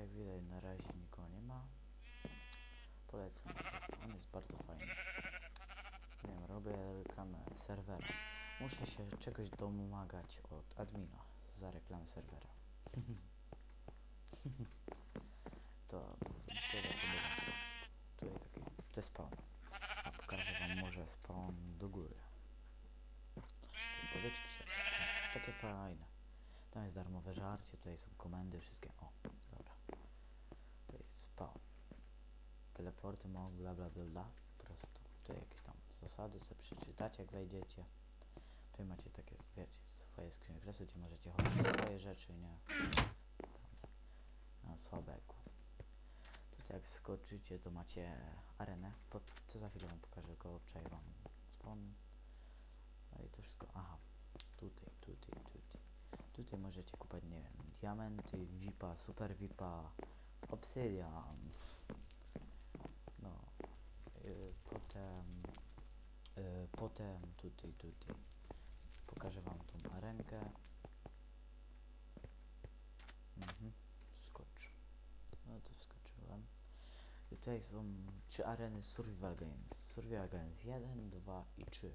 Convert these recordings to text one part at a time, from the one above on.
jak widać na razie nikogo nie ma. Polecam. On jest bardzo fajny. Wiem, robię reklamę serwera. Muszę się czegoś domagać od admina za reklamę serwera. to tyle to musiał. Tutaj taki, to jest spawn. A pokażę wam może spawn do góry. Te owieczki się. Takie fajne. Tam jest darmowe żarcie, tutaj są komendy, wszystkie. O, dobra. Spawn. Teleporty mogą bla bla bla bla. Po prostu. Tutaj jakieś tam zasady sobie przeczytacie jak wejdziecie. Tutaj macie takie, wiecie, swoje skrzynie kresu, gdzie możecie chować swoje rzeczy, nie? Tam, słabego. Tutaj jak wskoczycie, to macie arenę. Co za chwilę wam pokażę, go obczaję wam spawn. No i to wszystko. Aha. Tutaj, tutaj, tutaj. Tutaj możecie kupować, nie wiem, diamenty, VIPa, super VIPa, obsydian. No. Y, potem. Y, potem tutaj, tutaj. Pokażę wam tą arenkę. Mhm. Skocz. No to wskoczyłem. I tutaj są trzy areny Survival Games. Survival Games 1, 2 i 3.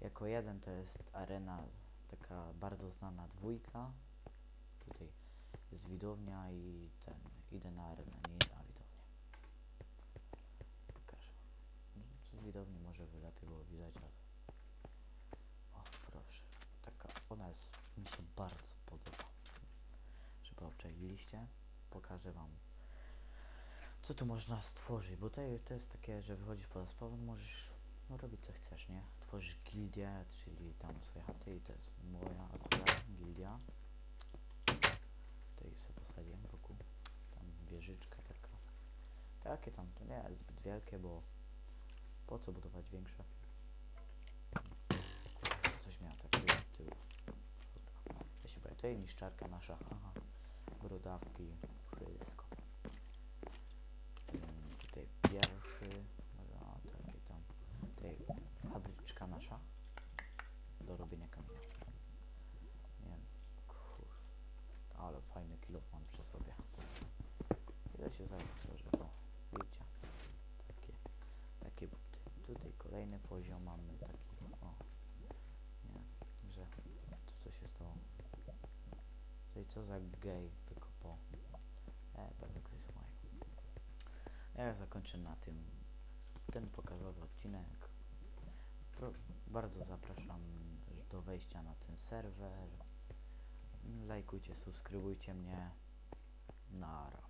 Jako jeden to jest arena taka bardzo znana dwójka. Tutaj jest widownia i ten. Idę na arenę, nie na widownię. Pokażę. Z widowni może by lepiej było widać, ale... O, proszę. Taka, ona jest, mi się bardzo podoba. Żeby obczajiliście, pokażę wam co tu można stworzyć, bo tutaj to jest takie, że wychodzisz po spawn, możesz no, robić co chcesz, nie? Tworzysz gildię, czyli tam swoje chaty i to jest moja akurat gildia. Tutaj sobie postawiłem wokół, tam wieżyczka taka. Takie tam, to nie jest zbyt wielkie, bo po co budować większe? Coś miała tak tył, tył. Dobra. Ja się boję, tutaj niszczarka nasza, aha. Brodawki, wszystko. Tutaj pierwszy, no, takie tam, tutaj fabryczka nasza do robienia kamienia. Nie wiem, kur... ale fajny kilo mam przy sobie. To się zaraz tworzy, o, widzicie, takie, takie buty. Tutaj kolejny poziom mamy taki, o, nie, że, to co się stało? Tutaj co za gej wykopał. E, pewnie ktoś słuchaj. Ja zakończę na tym ten pokazowy odcinek. Pro, bardzo zapraszam do wejścia na ten serwer. Lajkujcie, subskrybujcie mnie. Nara.